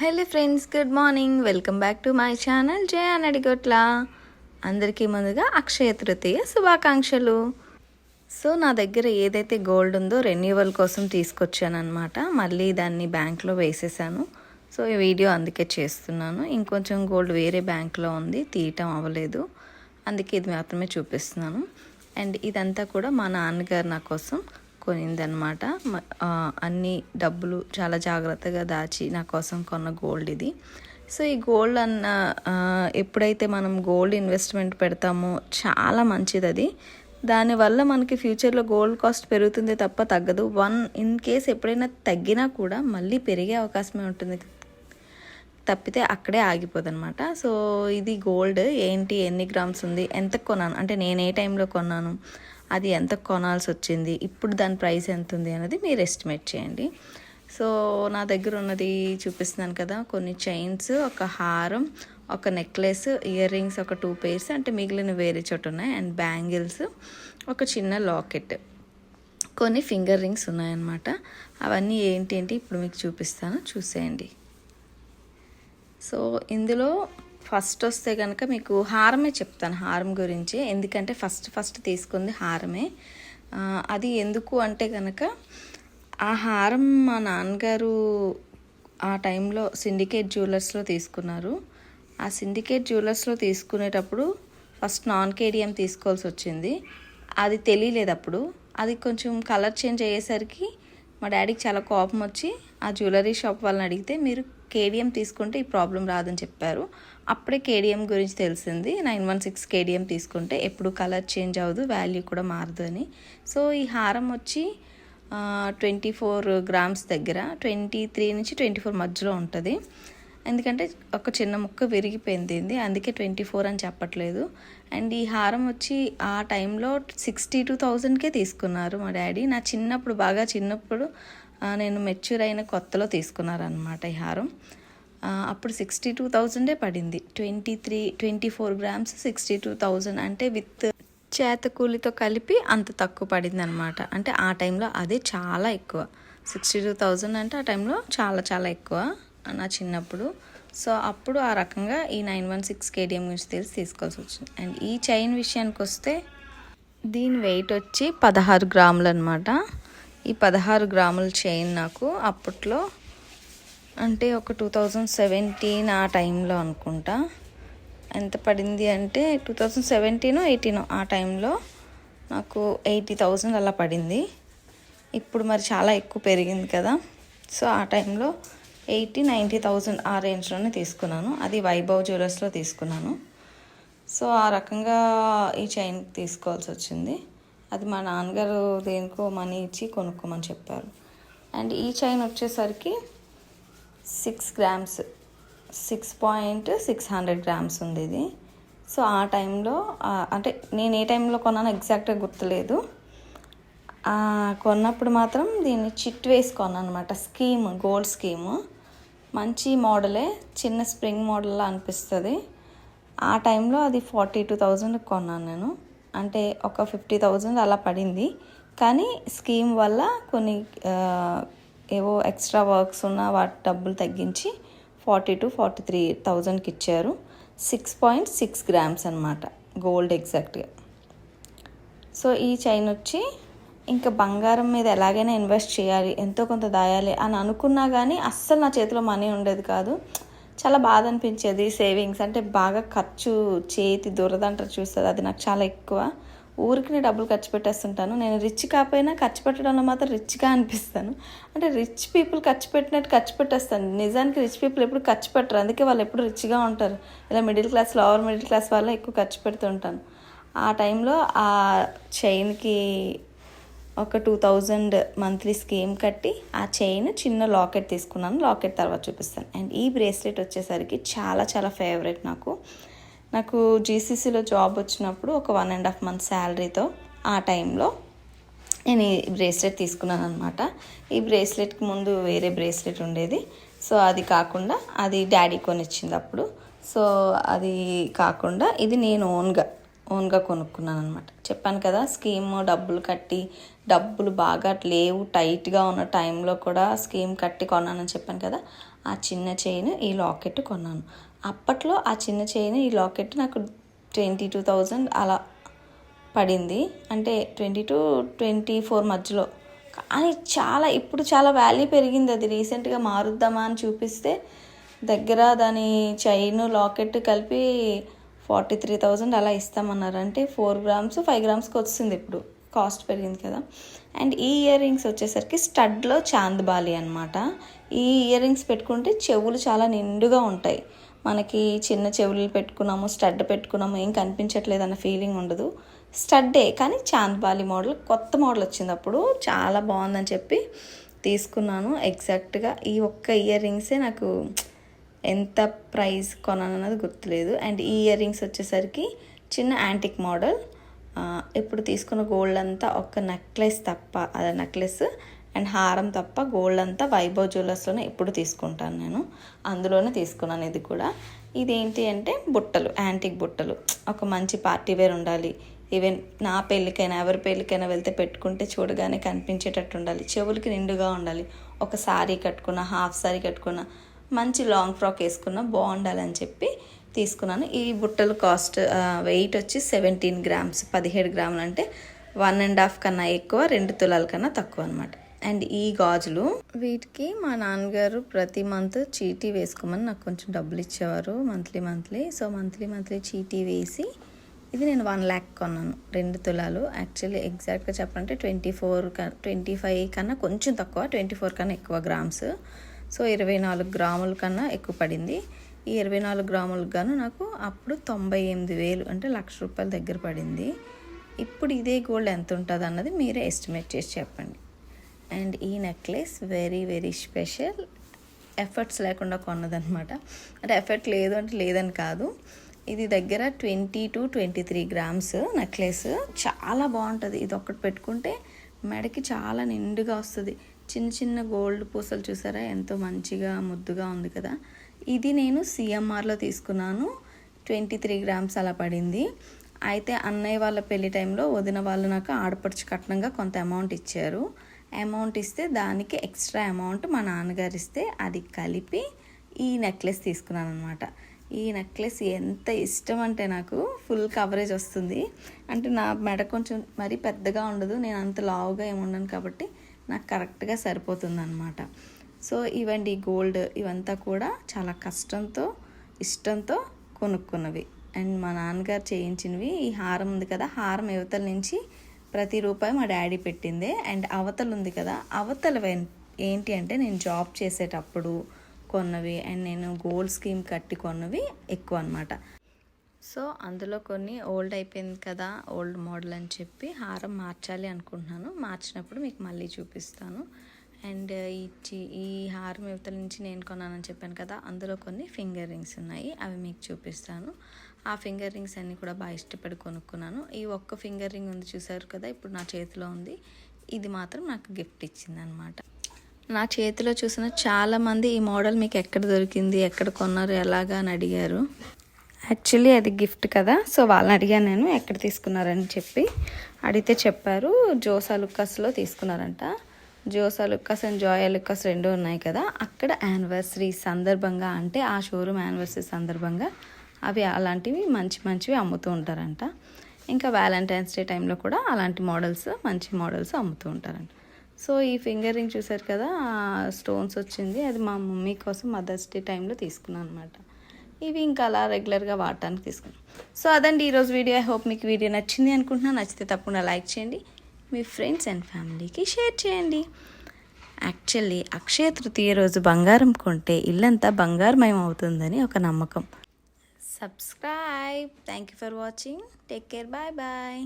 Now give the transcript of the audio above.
Hello friends good morning. Welcome back to my channel Jaya Anadigotla అందరికీ ముందుగా అక్షయ తృతీయ శుభాకాంక్షలు. So నా దగ్గర ఏదైతే గోల్డ్ ఉందో రెన్యువల్ కోసం తీసుకొచ్చానమాట మళ్ళీ దాన్ని బ్యాంక్లో వేసేసాను. సో ఈ వీడియో అందుకే చేస్తున్నాను. ఇంకొంచెం గోల్డ్ వేరే బ్యాంక్లో ఉంది తీయటం అవ్వలేదు. అందుకే ఇది మాత్రమే చూపిస్తున్నాను. అండ్ ఇదంతా కూడా మా నాన్నగారు నా కోసం కొనిందనమాట అన్ని డబ్బులు చాలా జాగ్రత్తగా దాచి నా కోసం కొన్న గోల్డ్ ఇది. సో ఈ గోల్డ్ అన్న ఎప్పుడైతే మనం గోల్డ్ ఇన్వెస్ట్మెంట్ పెడతామో చాలా మంచిది అది. దానివల్ల మనకి ఫ్యూచర్లో గోల్డ్ కాస్ట్ పెరుగుతుంది తప్ప తగ్గదు. వన్ ఇన్ కేస్ ఎప్పుడైనా తగ్గినా కూడా మళ్ళీ పెరిగే అవకాశమే ఉంటుంది. తప్పితే అక్కడే ఆగిపోదు అనమాట సో ఇది గోల్డ్ ఏంటి? ఎన్ని గ్రామ్స్ ఉంది? ఎంత కొన్నాను? అంటే నేను ఏ టైంలో కొన్నాను? అది ఎంత కొనాల్సి వచ్చింది ఇప్పుడు దాని ప్రైస్ ఎంత ఉంది అనేది మీరు ఎస్టిమేట్ చేయండి. సో నా దగ్గర ఉన్నది చూపిస్తున్నాను కదా కొన్ని చైన్స్ ఒక హారం ఒక నెక్లెస్ ఇయర్ రింగ్స్ ఒక టూ పేర్స్ అంటే మిగిలిన వేరే చోట ఉన్నాయి అండ్ బ్యాంగిల్స్ ఒక చిన్న లాకెట్. కొన్ని ఫింగర్ రింగ్స్ ఉన్నాయన్నమాట. అవన్నీ ఏంటి ఏంటి ఇప్పుడు మీకు చూపిస్తాను చూసేయండి. సో ఇందులో ఫస్ట్ వస్తే కనుక మీకు హారమే చెప్తాను హారం గురించి. ఎందుకంటే ఫస్ట్ ఫస్ట్ తీసుకుంది హారమే. అది ఎందుకు అంటే కనుక ఆ హారం మా నాన్నగారు ఆ టైంలో సిండికేట్ జ్యువెలర్స్లో తీసుకున్నారు. ఆ సిండికేట్ జ్యువెలర్స్లో తీసుకునేటప్పుడు ఫస్ట్ నాన్ కేడిఎం తీసుకోవాల్సి వచ్చింది. అది తెలియలేదు అప్పుడు. అది కొంచెం కలర్ చేంజ్ అయ్యేసరికి మా డాడీకి చాలా కోపం వచ్చి ఆ జ్యువెలరీ షాప్ వాళ్ళని అడిగితే మీరు కేడిఎం తీసుకుంటే ఈ ప్రాబ్లం రాదని చెప్పారు. అప్పుడే కేడిఎం గురించి తెలిసింది. నైన్ వన్ సిక్స్ కేడిఎం తీసుకుంటే ఎప్పుడు కలర్ చేంజ్ అవ్వదు వాల్యూ కూడా మారదు అని. సో ఈ హారం వచ్చి ట్వంటీ ఫోర్ గ్రామ్స్ దగ్గర ట్వంటీ త్రీ నుంచి ట్వంటీ ఫోర్ మధ్యలో ఉంటుంది. ఎందుకంటే ఒక చిన్న ముక్క విరిగిపోయింది అందుకే ట్వంటీ ఫోర్ అని చెప్పట్లేదు. అండ్ ఈ హారం వచ్చి ఆ టైంలో సిక్స్టీ టూ థౌజండ్కే తీసుకున్నారు మా డాడీ. నా చిన్నప్పుడు బాగా చిన్నప్పుడు నేను మెచ్యూర్ అయిన కొత్తలో తీసుకున్నారనమాట ఈ హారం. అప్పుడు సిక్స్టీ టూ థౌజండే పడింది. Twenty three twenty four grams sixty two thousand with with చేత కూలితో కలిపి అంత తక్కువ పడింది అనమాట అంటే ఆ టైంలో అదే చాలా ఎక్కువ. సిక్స్టీ టూ థౌజండ్ అంటే ఆ టైంలో చాలా చాలా ఎక్కువ నా చిన్నప్పుడు. సో అప్పుడు ఆ రకంగా ఈ నైన్ వన్ సిక్స్ కేడిఎం గురించి తెలిసి తీసుకోవాల్సి వచ్చింది. అండ్ ఈ చైన్ విషయానికి వస్తే దీని వెయిట్ వచ్చి పదహారు గ్రాములు అనమాట ఈ పదహారు గ్రాముల చైన్ నాకు అప్పట్లో అంటే ఒక టూ థౌజండ్ సెవెంటీన్ ఆ టైంలో అనుకుంటా. ఎంత పడింది అంటే టూ థౌజండ్ సెవెంటీన్ ఎయిటీన్ ఆ టైంలో నాకు ఎయిటీ థౌజండ్ అలా పడింది. ఇప్పుడు మరి చాలా ఎక్కువ పెరిగింది కదా. సో ఆ టైంలో ఎయిటీ నైంటీ థౌజండ్ ఆ రేంజ్లోనే తీసుకున్నాను. అది వైభవ్ జ్యువెలర్స్లో తీసుకున్నాను. సో ఆ రకంగా ఈ చైన్ తీసుకోవాల్సి వచ్చింది. అది మా నాన్నగారు దేనికో మనీ ఇచ్చి కొనుక్కోమని చెప్పారు. అండ్ ఈ చైన్ వచ్చేసరికి six grams six point six hundred grams ఉంది ఇది సో ఆ టైంలో అంటే నేను ఏ టైంలో కొన్నానో ఎగ్జాక్ట్గా గుర్తులేదు. కొన్నప్పుడు మాత్రం దీన్ని చిట్ వేసుకున్నాను అనమాట స్కీమ్ గోల్డ్ స్కీము. మంచి మోడలే చిన్న స్ప్రింగ్ మోడల్లా అనిపిస్తుంది. ఆ టైంలో అది ఫార్టీ టూ థౌజండ్కి కొన్నాను నేను. అంటే ఒక ఫిఫ్టీ థౌజండ్ అలా పడింది. కానీ స్కీమ్ వల్ల కొన్ని ఏవో ఎక్స్ట్రా వర్క్స్ ఉన్న వాటి డబ్బులు తగ్గించి ఫార్టీ టు ఫార్టీ త్రీ థౌజండ్కి ఇచ్చారు. సిక్స్ పాయింట్ సిక్స్ గ్రామ్స్ అనమాట గోల్డ్ ఎగ్జాక్ట్గా. సో ఈ చైన్ వచ్చి ఇంకా బంగారం మీద ఎలాగైనా ఇన్వెస్ట్ చేయాలి ఎంతో కొంత దాయాలి అని అనుకున్నా కానీ అస్సలు నా చేతిలో మనీ ఉండేది కాదు. చాలా బాధ అనిపించేది సేవింగ్స్. అంటే బాగా ఖర్చు చేతి దురదంటారు చూస్తుంది అది నాకు చాలా ఎక్కువ. ఊరికి డబ్బులు ఖర్చు పెట్టేస్తుంటాను. నేను రిచ్ కాకపోయినా ఖర్చు పెట్టడంలో మాత్రం రిచ్గా అనిపిస్తాను. అంటే రిచ్ పీపుల్ ఖర్చు పెట్టినట్టు ఖర్చు పెట్టేస్తాను. నిజానికి రిచ్ పీపుల్ ఎప్పుడు ఖర్చు పెట్టరు. అందుకే వాళ్ళు ఎప్పుడు రిచ్గా ఉంటారు. ఇలా middle class lower middle class వాళ్ళ ఎక్కువ ఖర్చు పెడుతుంటాను. ఆ టైంలో ఆ చైన్కి ఒక టూ థౌజండ్ మంత్లీ స్కీమ్ కట్టి ఆ చైన్ చిన్న లాకెట్ తీసుకున్నాను. లాకెట్ తర్వాత చూపిస్తాను. అండ్ ఈ బ్రేస్లెట్ వచ్చేసరికి చాలా చాలా ఫేవరెట్ నాకు. నాకు జీసీసీలో జాబ్ వచ్చినప్పుడు ఒక వన్ అండ్ హాఫ్ మంత్ శాలరీతో ఆ టైంలో నేను ఈ బ్రేస్లెట్ తీసుకున్నాను అనమాట ఈ బ్రేస్లెట్కి ముందు వేరే బ్రేస్లెట్ ఉండేది. సో అది కాకుండా అది డాడీ కొనిచ్చింది అప్పుడు. సో అది కాకుండా ఇది నేను ఓన్గా ఓన్గా కొనుక్కున్నాను అనమాట చెప్పాను కదా స్కీమ్ డబ్బులు కట్టి డబ్బులు బాగా లేవు టైట్గా ఉన్న టైంలో కూడా స్కీమ్ కట్టి కొన్నానని చెప్పాను కదా ఆ చిన్న చైన్ ఈ లాకెట్ కొన్నాను. అప్పట్లో ఆ చిన్న చైన్ ఈ లాకెట్ నాకు ట్వంటీ టూ థౌజండ్ అలా పడింది. అంటే ట్వంటీ టు ట్వంటీ ఫోర్ మధ్యలో. కానీ చాలా ఇప్పుడు చాలా వాల్యూ పెరిగింది అది. రీసెంట్గా మారుద్దామా అని చూపిస్తే దగ్గర దాని చైన్ లాకెట్ కలిపి ఫార్టీ త్రీ థౌజండ్ అలా ఇస్తామన్నారు అంటే ఫోర్ గ్రామ్స్ ఫైవ్ గ్రామ్స్కి వస్తుంది ఇప్పుడు. కాస్ట్ పెరిగింది కదా. అండ్ ఈ ఇయర్ రింగ్స్ వచ్చేసరికి స్టడ్లో చాంద్బాలి అనమాట ఈ ఇయర్ రింగ్స్ పెట్టుకుంటే చెవులు చాలా నిండుగా ఉంటాయి. మనకి చిన్న చెవులు పెట్టుకున్నాము స్టడ్ పెట్టుకున్నాము ఏం కనిపించట్లేదు అన్న ఫీలింగ్ ఉండదు. స్టడ్డే కానీ చాంద్బాలి మోడల్ కొత్త మోడల్ వచ్చింది అప్పుడు. చాలా బాగుందని చెప్పి తీసుకున్నాను. ఎగ్జాక్ట్గా ఈ ఒక్క ఇయర్ రింగ్సే నాకు ఎంత ప్రైస్ కొనాను అన్నది గుర్తులేదు. అండ్ ఈ ఇయర్ రింగ్స్ వచ్చేసరికి చిన్న యాంటిక్ మోడల్. ఇప్పుడు తీసుకున్న గోల్డ్ అంతా ఒక్క నెక్లెస్ తప్ప అదే నెక్లెస్ అండ్ హారం తప్ప గోల్డ్ అంతా వైభవ్ జ్యువెలర్స్లోనే ఎప్పుడు తీసుకుంటాను నేను. అందులోనే తీసుకున్నాను ఇది కూడా. ఇదేంటి అంటే బుట్టలు యాంటిక్ బుట్టలు. ఒక మంచి పార్టీ వేర్ ఉండాలి. ఈవెన్ నా పెళ్ళికైనా ఎవరి పెళ్ళికైనా వెళ్తే పెట్టుకుంటే చూడగానే కనిపించేటట్టు ఉండాలి. చెవులకి నిండుగా ఉండాలి. ఒక శారీ కట్టుకున్న హాఫ్ సారీ కట్టుకున్న మంచి లాంగ్ ఫ్రాక్ వేసుకున్న బాగుండాలని చెప్పి తీసుకున్నాను. ఈ బుట్టలు కాస్ట్ వెయిట్ వచ్చి సెవెంటీన్ గ్రామ్స్ పదిహేడు గ్రాములు అంటే వన్ అండ్ హాఫ్ కన్నా ఎక్కువ రెండు తులాల కన్నా తక్కువ అనమాట అండ్ ఈ గాజులు? వీటికి మా నాన్నగారు ప్రతి మంత్ చీటీ వేసుకోమని నాకు కొంచెం డబ్బులు ఇచ్చేవారు monthly monthly so monthly monthly చీటీ వేసి ఇది నేను వన్ ల్యాక్ కొన్నాను రెండు తులాలు. యాక్చువల్లీ ఎగ్జాక్ట్గా చెప్పాలంటే ట్వంటీ ఫోర్ ట్వంటీ ఫైవ్ కన్నా కొంచెం తక్కువ ట్వంటీ ఫోర్ కన్నా ఎక్కువ గ్రామ్స్ సో ఇరవై నాలుగు గ్రాముల కన్నా ఎక్కువ పడింది. ఈ ఇరవై నాలుగు గ్రాములకు గాను నాకు అప్పుడు తొంభై ఎనిమిది వేలు అంటే లక్ష రూపాయల దగ్గర పడింది. ఇప్పుడు ఇదే గోల్డ్ ఎంత ఉంటుంది అన్నది మీరే ఎస్టిమేట్ చేసి చెప్పండి. అండ్ ఈ necklace very very special. Efforts లేకుండా కొన్నదనమాట అంటే ఎఫర్ట్ లేదు అంటే లేదని కాదు. ఇది దగ్గర twenty two twenty three grams necklace. చాలా బాగుంటుంది. ఇది ఒక్కటి పెట్టుకుంటే మెడకి చాలా నిండుగా వస్తుంది. చిన్న చిన్న గోల్డ్ పూసలు చూసారా? ఎంతో మంచిగా ముద్దుగా ఉంది కదా? ఇది నేను సిఎంఆర్లో తీసుకున్నాను. ట్వంటీ త్రీ గ్రామ్స్ అలా పడింది. అయితే అన్నయ్య వాళ్ళ పెళ్ళి టైంలో వదిన వాళ్ళు నాకు ఆడపడుచు కట్నంగా కొంత అమౌంట్ ఇచ్చారు. అమౌంట్ ఇస్తే దానికి ఎక్స్ట్రా అమౌంట్ మా నాన్నగారు ఇస్తే అది కలిపి ఈ నెక్లెస్ తీసుకున్నాను అనమాట ఈ నెక్లెస్ ఎంత ఇష్టం అంటే నాకు ఫుల్ కవరేజ్ వస్తుంది. అంటే నా మెడ కొంచెం మరీ పెద్దగా ఉండదు. నేను అంత లావుగా ఏముండను కాబట్టి నాకు కరెక్ట్గా సరిపోతుందన్నమాట. సో ఇవండి గోల్డ్ ఇవంతా కూడా చాలా కష్టంతో ఇష్టంతో కొనుక్కున్నవి. అండ్ మా నాన్నగారు చేయించినవి. ఈ హారం ఉంది కదా హారం యువతల నుంచి ప్రతి రూపాయి మా డాడీ పెట్టిందే. అండ్ అవతల ఉంది కదా అవతల ఏంటి అంటే నేను జాబ్ చేసేటప్పుడు కొన్నవి. అండ్ నేను గోల్డ్ స్కీమ్ కట్టి కొన్నవి ఎక్కువ అనమాట సో అందులో కొన్ని ఓల్డ్ అయిపోయింది కదా ఓల్డ్ మోడల్ అని చెప్పి హారం మార్చాలి అనుకుంటున్నాను. మార్చినప్పుడు మీకు మళ్ళీ చూపిస్తాను. అండ్ ఈ ఈ హారం యువతల నుంచి నేను కొన్నానని చెప్పాను కదా అందులో కొన్ని ఫింగర్ రింగ్స్ ఉన్నాయి అవి మీకు చూపిస్తాను. ఆ ఫింగర్ రింగ్స్ అన్నీ కూడా బాగా ఇష్టపడి కొనుక్కున్నాను. ఈ ఒక్క ఫింగర్ రింగ్ ఉంది చూసారు కదా ఇప్పుడు నా చేతిలో ఉంది. ఇది మాత్రం నాకు గిఫ్ట్ ఇచ్చిందనమాట. నా చేతిలో చూసిన చాలామంది ఈ మోడల్ మీకు ఎక్కడ దొరికింది ఎక్కడ కొన్నారు ఎలాగా అని అడిగారు. యాక్చువల్లీ అది గిఫ్ట్ కదా. సో వాళ్ళని అడిగాను నేను ఎక్కడ తీసుకున్నారని చెప్పి. అడిగితే చెప్పారు జోసా లుక్కస్లో తీసుకున్నారంట. జోసా లుక్కస్ అండ్ జోయా లుక్కస్ రెండు ఉన్నాయి కదా. అక్కడ యానివర్సరీ సందర్భంగా అంటే ఆ షోరూమ్ యానివర్సరీ సందర్భంగా అవి అలాంటివి మంచి మంచివి అమ్ముతూ ఉంటారంట. ఇంకా వ్యాలంటైన్స్ డే టైంలో కూడా అలాంటి మోడల్స్ మంచి మోడల్స్ అమ్ముతూ ఉంటారంట. సో ఈ ఫింగర్ రింగ్ చూసారు కదా స్టోన్స్ వచ్చింది. అది మా మమ్మీ కోసం మదర్స్ డే టైంలో తీసుకున్నాను అనమాట ఇవి ఇంకా అలా రెగ్యులర్గా వాడటానికి తీసుకుని సో అదండి ఈరోజు వీడియో. ఐ హోప్ మీకు వీడియో నచ్చింది అనుకుంటున్నాను నచ్చితే తప్పకుండా లైక్ చేయండి. మీ ఫ్రెండ్స్ అండ్ ఫ్యామిలీకి షేర్ చేయండి. యాక్చువల్లీ అక్షయ తృతీయ రోజు బంగారం కొంటే ఇల్లంతా బంగారమయం అవుతుందని ఒక నమ్మకం. Subscribe. Thank you for watching. Take care. Bye bye.